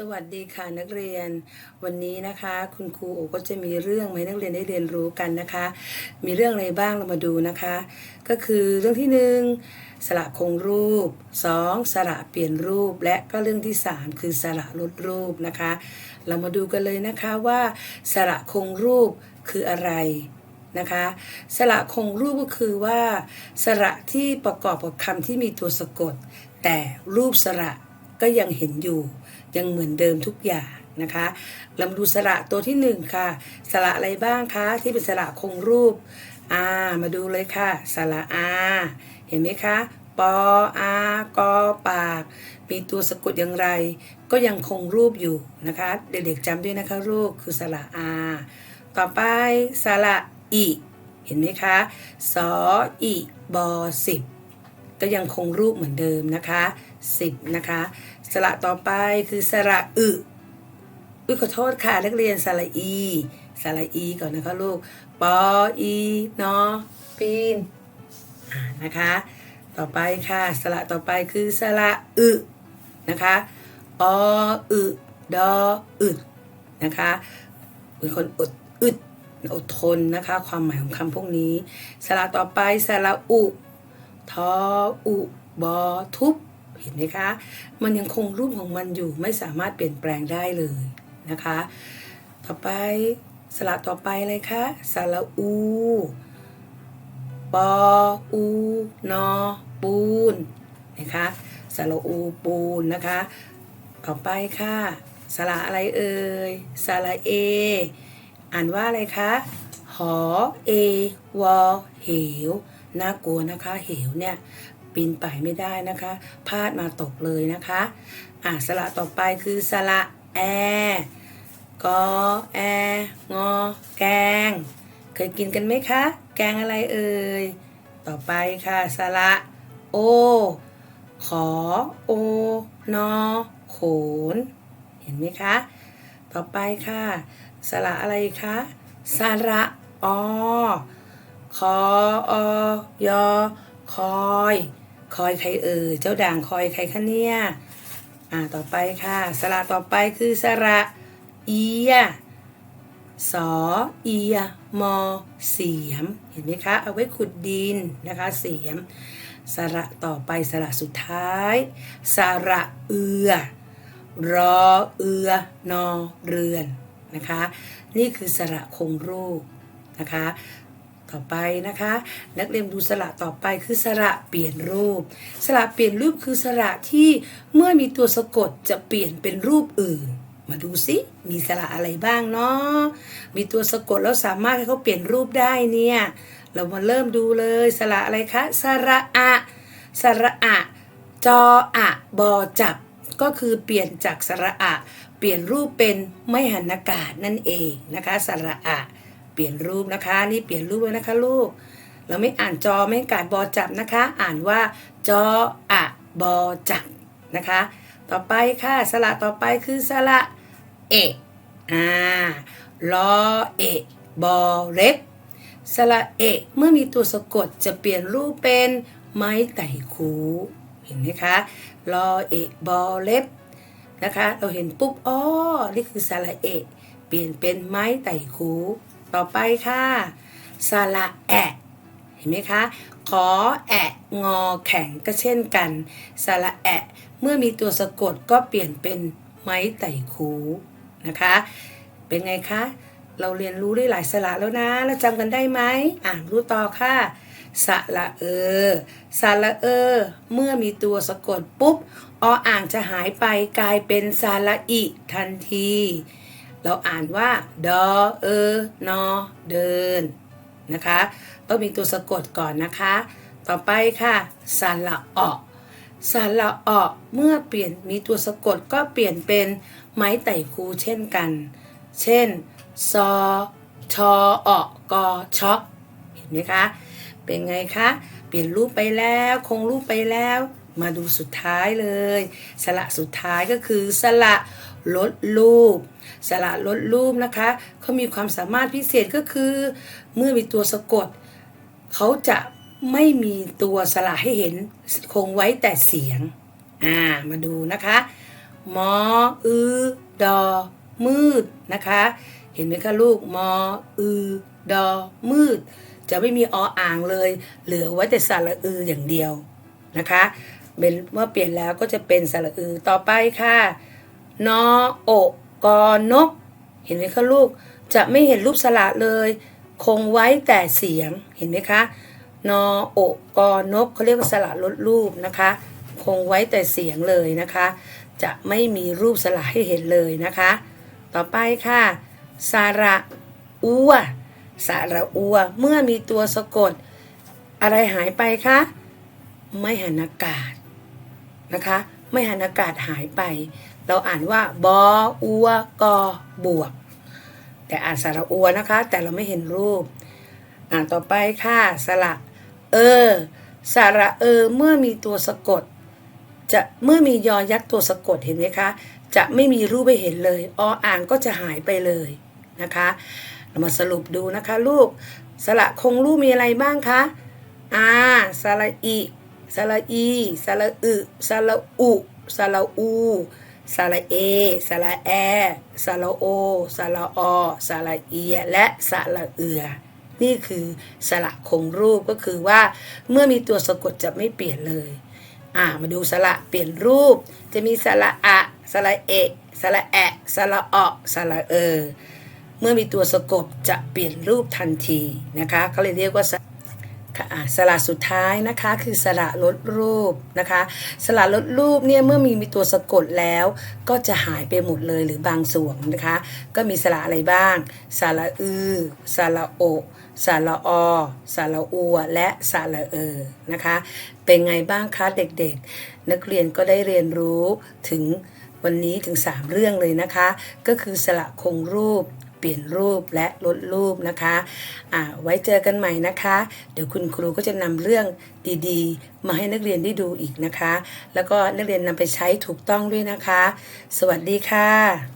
สวัสดีค่ะนักเรียน วันนี้นะคะ คุณครูโอก็จะมีเรื่องมาให้นักเรียนได้เรียนรู้กันนะคะ มีเรื่องอะไรบ้างเรามาดูนะคะ ก็คือเรื่องที่หนึ่งสระคงรูป 2. สระเปลี่ยนรูปและก็เรื่องที่ 3 คือสระลดรูปนะคะ เรามาดูกันเลยนะคะว่า สระคงรูปคืออะไรนะคะสระคงรูปก็คือว่า สระที่ประกอบกับคำที่มีตัวสะกด แต่รูปสระ ก็ยังเห็นอยู่ ยังเหมือนเดิมทุกอย่างนะคะเรามาดูสระตัวที่หนึ่งค่ะ สระอะไรบ้างคะที่เป็นสระคงรูปอามาดูเลยค่ะ สระอาเห็นไหมคะปออากอปากมีตัวสะกดอย่างไร ก็ยังคงรูปอยู่นะคะ เด็กๆจำด้วยนะคะรูปคือสระอา ต่อไปสระอีเห็นไหมคะสออีบอสิบก็ยังคงรูปเหมือนเดิมนะคะสิบนะคะ สระต่อไปคือสระอึอึขอโทษค่ะนักเรียนสระอี สระอีก่อนนะคะลูกปออีนอปีนนะคะ ต่อไปค่ะ สระต่อไปคือสระอึนะคะออึดออึดนะคะเป็นคนอดอึดอดทนนะคะ ความหมายของคำพวกนี้ สระต่อไปสระอุทออุบอทุบ เห็นไหมคะ มันยังคงรูปของมันอยู่ไม่สามารถเปลี่ยนแปลงได้เลยนะคะ ต่อไปสระต่อไปเลยคะสระอูปออูนอปูนนะคะสระอูปูนนะคะ ต่อไปค่ะสระอะไรเอ่ยสระเอ อ่านว่าอะไรคะหอเอวอเหวน่ากลัวนะคะ เหวเนี่ย ปีนป่ายไม่ได้นะคะพลาดมาตกเลยนะคะ อะสระต่อไปคือสระแอกอแองอ แกง เคยกินกันไหมคะ แกงอะไรเอ่ย ต่อไปค่ะสระโอ ขอโอนอโขน เห็นไหมคะ ต่อไปค่ะ สระอะไรคะสระอคออยอคอย คอยใครเอ่ยเจ้าด่างคอยใครคะเนี่ยอ่าต่อไปค่ะ สระต่อไปคือสระเอียสอเอียมอเสียม เห็นไหมคะ เอาไว้ขุดดินนะคะเสียม สระต่อไปสระสุดท้าย สระเอือ รอเอือนอเรือนนะคะ นี่คือสระคงรูปนะคะ ต่อไปนะคะ นักเรียนดูสระต่อไปคือสระเปลี่ยนรูป สระเปลี่ยนรูปคือสระที่เมื่อมีตัวสะกดจะเปลี่ยนเป็นรูปอื่น มาดูสิมีสระอะไรบ้างเนาะมีตัวสะกดแล้วสามารถให้เขาเปลี่ยนรูปได้เนี่ยเรามาเริ่มดูเลยสระอะไรคะสระอะสระอะจออะบอจับก็คือเปลี่ยนจากสระอะ เปลี่ยนรูปเป็นไม่หันอากาศนั่นเองนะคะ สระอะ เปลี่ยนรูปนะคะนี่เปลี่ยนรูปแล้วนะคะลูก เราไม่อ่านจอไม่กาดบอจับนะคะ อ่านว่าจออะบอจับนะคะ ต่อไปค่ะสระต่อไปคือสระเอะอ่ารอเอะบอเล็บสระเอะเมื่อมีตัวสะกดจะเปลี่ยนรูปเป็นไม้ไต่คูเห็นไหมคะรอเอะบอเล็บนะคะ เราเห็นปุ๊บอ๋อนี่คือสระเอะเปลี่ยนเป็นไม้ไต่คู ต่อไปค่ะ สระแอะ เห็นไหมคะ ขอแอะงอแข็งก็เช่นกัน สระแอะ เมื่อมีตัวสะกดก็เปลี่ยนเป็นไม้ไต่คูนะคะ เป็นไงคะ เราเรียนรู้ได้หลายสระแล้วนะแล้วจำกันได้ไหมอ่านรู้ต่อค่ะสระเออสระเออ เมื่อมีตัวสะกดปุ๊บ ออ่างจะหายไปกลายเป็นสระอิทันที เราอ่านว่าดอเออนอเดินนะคะ ต้องมีตัวสะกดก่อนนะคะ ต่อไปค่ะสระออสระออเมื่อเปลี่ยนมีตัวสะกดก็เปลี่ยนเป็นไม้ไต่คูเช่นกัน เช่นซอชอออกอช็อกเห็นไหมคะ เป็นไงคะ เปลี่ยนรูปไปแล้วคงรูปไปแล้ว มาดูสุดท้ายเลย สระสุดท้ายก็คือสระ ลดรูป สระลดรูปนะคะเขามีความสามารถพิเศษก็คือ เมื่อมีตัวสะกด เขาจะไม่มีตัวสระให้เห็นคงไว้แต่เสียง อ่า มาดูนะคะมออือดอ มืดนะคะ เห็นไหมคะลูกมออือดอ มืด จะไม่มีออ่างเลย เหลือไว้แต่สระอืออย่างเดียวนะคะเป็นเมื่อเปลี่ยนแล้วก็จะเป็นสระอือต่อไปค่ะ นอโอกกอนก เห็นไหมคะลูก จะไม่เห็นรูปสระเลย คงไว้แต่เสียง เห็นไหมคะ นอโอกกอนกเขาเรียกว่าสระลดรูปนะคะ คงไว้แต่เสียงเลยนะคะ จะไม่มีรูปสระให้เห็นเลยนะคะ ต่อไปค่ะ สระอัวสระอัว เมื่อมีตัวสะกด อะไรหายไปคะ ไม่หันอากาศนะคะ ไม่หันอากาศหายไป เราอ่านว่าบออัวกอบวก แต่อ่านสระอัวนะคะ แต่เราไม่เห็นรูป อ่านต่อไปค่ะสระเออสระเออเมื่อมีตัวสะกด จะเมื่อมียอยักษ์ตัวสะกดเห็นไหมคะ จะไม่มีรูปให้เห็นเลยออ่านก็จะหายไปเลยนะคะ เรามาสรุปดูนะคะลูกสระคงรูปมีอะไรบ้างคะอาสระอีสระอีสระอึสระอุสระอู สระเอ สระแอ สระโอ สระอสระเอีย และสระเอือ นี่คือสระคงรูปก็คือว่า เมื่อมีตัวสะกดจะไม่เปลี่ยนเลย อ่า มาดูสระเปลี่ยนรูป จะมีสระอะ สระเอ สระแอะสระออสระเออเมื่อมีตัวสะกดจะเปลี่ยนรูปทันทีนะคะเขาเลยเรียกว่า ค่ะสระสุดท้ายนะคะคือสระลดรูปนะคะสระลดรูปเนี่ยเมื่อมีมีตัวสะกดแล้วก็จะหายไปหมดเลยหรือบางส่วนนะคะ ก็มีสระอะไรบ้าง สระอือสระโอสระอสระอัว และสระเออนะคะ เป็นไงบ้างคะเด็กๆ นักเรียนก็ได้เรียนรู้ถึงวันนี้ถึง 3 เรื่องเลยนะคะ ก็คือสระคงรูป ปลี่ยนรูปและลดรูปนะคะอาไว้เจอกันใหม่นะคะ เดี๋ยวคุณครูก็จะนำเรื่องดีๆ มาให้นักเรียนได้ดูอีกนะคะ แล้วก็นักเรียนนำไปใช้ถูกต้องด้วยนะคะ สวัสดีค่ะ